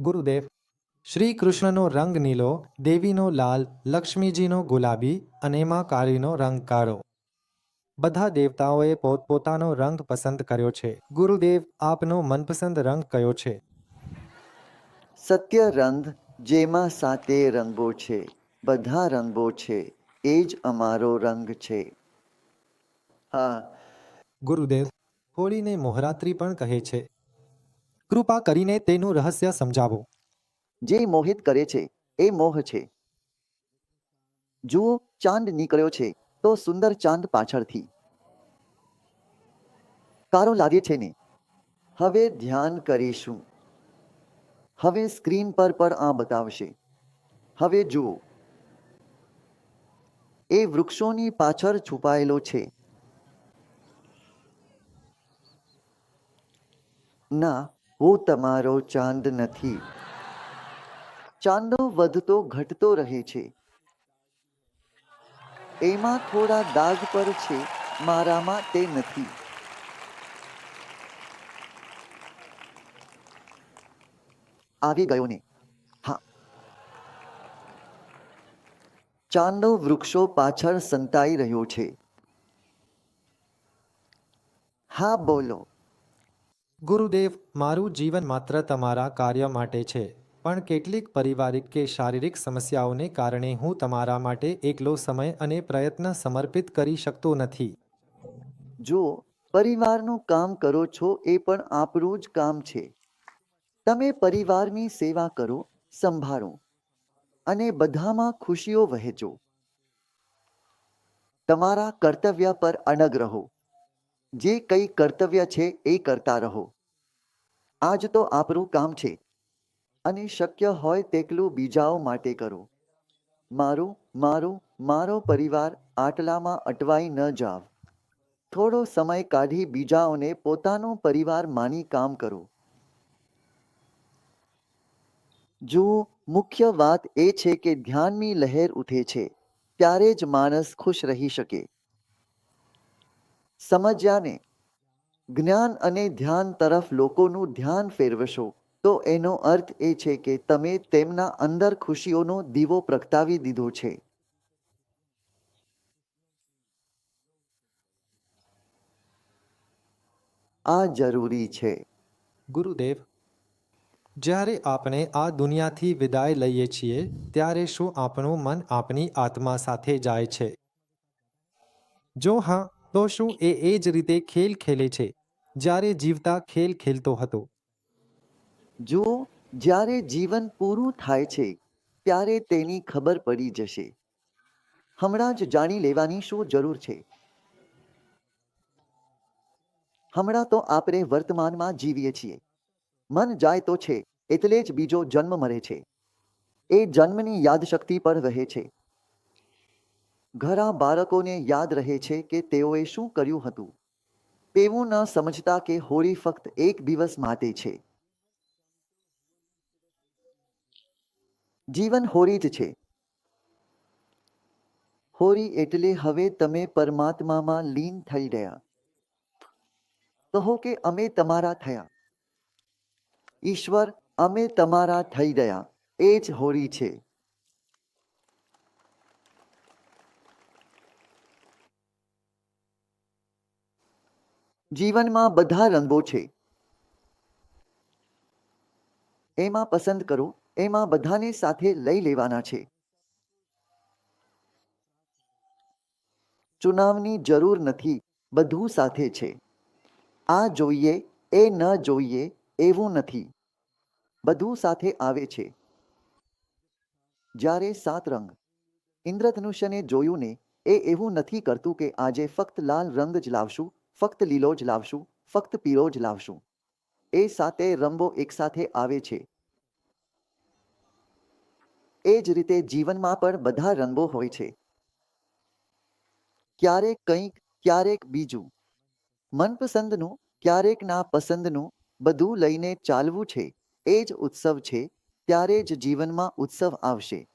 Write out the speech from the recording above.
ગુરુદેવ. શ્રી કૃષ્ણનો રંગ નીલો દેવીનો લાલ લક્ષ્મીજીનો ગુલાબી અને માં કાળીનો રંગ કાળો. બધા દેવતાઓએ પોતપોતાનો રંગ પસંદ કર્યો છે. ગુરુદેવ આપનો મનપસંદ રંગ કયો છે? સત્ય રંગ જેમાં સાતે રંગો છે. બધા રંગો છે. એ જ અમારો રંગ છે. હા. ગુરુદેવ હોળીને મોહરાત્રિ પણ કહે છે. કૃપા કરીને તેનું રહસ્ય સમજાવો. જે મોહિત કરે છે, એ મોહ છે. જુઓ, ચાંદ નીકળ્યો છે, તો સુંદર ચાંદ પાછળથી. કારો લાગે છે ને? હવે ધ્યાન કરીશું. હવે સ્ક્રીન પર પણ આ બતાવશે. હવે જુઓ. એ વૃક્ષોની પાછળ છુપાયેલો છે. ના હું તમારો ચાંદ નથી. ચાંદો વધતો ઘટતો રહે છે. એમાં થોડા દાગ પર છે, મારામાં તે નથી. આવી ગયો ને. હા. ચાંદો વૃક્ષો પાછળ સંતાઈ રહ્યો છે. હા, બોલો. ગુરુદેવ, મારું જીવન માત્ર તમારા કાર્ય માટે છે, પણ કેટલીક પારિવારિક કે શારીરિક સમસ્યાઓને કારણે હું તમારા માટે એકલો સમય અને પ્રયત્ન સમર્પિત કરી શકતો નથી. જો પરિવારનું કામ કરો છો એ પણ આપણું જ કામ છે. તમે પરિવારની સેવા કરો, સંભાળો અને બધામાં ખુશીઓ વહેંચો. તમારા કર્તવ્ય પર અડગ રહો. જે કંઈ કર્તવ્ય છે એ કરતા રહો. આજ તો આપણું કામ છે. અને શક્ય હોય તેટલું બીજાઓ માટે કરો. મારું મારું, મારો પરિવાર આટલામાં અટવાઈ ન જાવ. થોડો સમય કાઢી બીજાઓને પોતાનો પરિવાર માની કામ કરો. જુઓ મુખ્ય વાત એ છે કે ધ્યાનની લહેર ઉઠે છે, ત્યારે જ માણસ ખુશ રહી શકે. સમજ્યાને? જ્ઞાન અને ધ્યાન તરફ લોકોનું ધ્યાન ફેરવશો, તો એનો અર્થ એ છે કે તમે તેમના અંદર ખુશીઓનો દીવો પ્રગટાવી દીધો છે. આ જરૂરી છે. ગુરુદેવ, જ્યારે આપણે આ દુનિયાથી વિદાય લઈએ છીએ, ત્યારે શું આપણું મન આપણી આત્મા સાથે જાય છે? જો હા તો શું એ એ જ રીતે ખેલ ખેલે છે? જ્યારે જીવતા ખેલ ખેલતો હતો. જો જ્યારે જીવન પૂરું થાય છે, ત્યારે તેની ખબર પડી જશે. હમણાં જ જાણી લેવાની શું જરૂર છે? હમણાં તો આપણે વર્તમાનમાં જીવીએ છીએ. મન જાય તો છે, એટલે જ બીજો જન્મ મળે છે. એ જન્મની યાદશક્તિ પર રહે છે. ઘણા બાળકોને યાદ રહે છે કે તેઓએ શું કર્યું હતું. તેવું ન સમજતા કે હોળી ફક્ત એક દિવસ માટે છે. જીવન હોળી જ છે. હોળી એટલે હવે તમે પરમાત્મામાં લીન થઈ ગયા કહો કે અમે તમારા થયા. ઈશ્વર, અમે તમારા થઈ ગયા. એ જ હોળી છે. જીવનમાં બધા રંગો છે. એમાં પસંદ કરો, એમાં બધાને સાથે લઈ લેવાના છે. ચુનાવની જરૂર નથી, બધું સાથે છે. આ જોઈએ, એ ન જોઈએ, એવું નથી. બધું સાથે આવે છે. જ્યારે સાત રંગ, ઇન્દ્રધનુષ્યને જોયું ને, એ એવું નથી કરતું કે આજે ફક્ત લાલ રંગ જ લાવશું ફક્ત લીલો જ લાવશું, ફક્ત પીળો જ લાવશું. એ સાથે રંગો એકસાથે આવે છે. એ જ રીતે જીવનમાં પણ બધા રંગો હોય છે. ક્યારેક કંઈક, ક્યારેક બીજું. મનપસંદનું, ક્યારેક ના પસંદનું બધું લઈને ચાલવું છે. એ જ ઉત્સવ છે, ત્યારે જ જીવનમાં ઉત્સવ આવશે.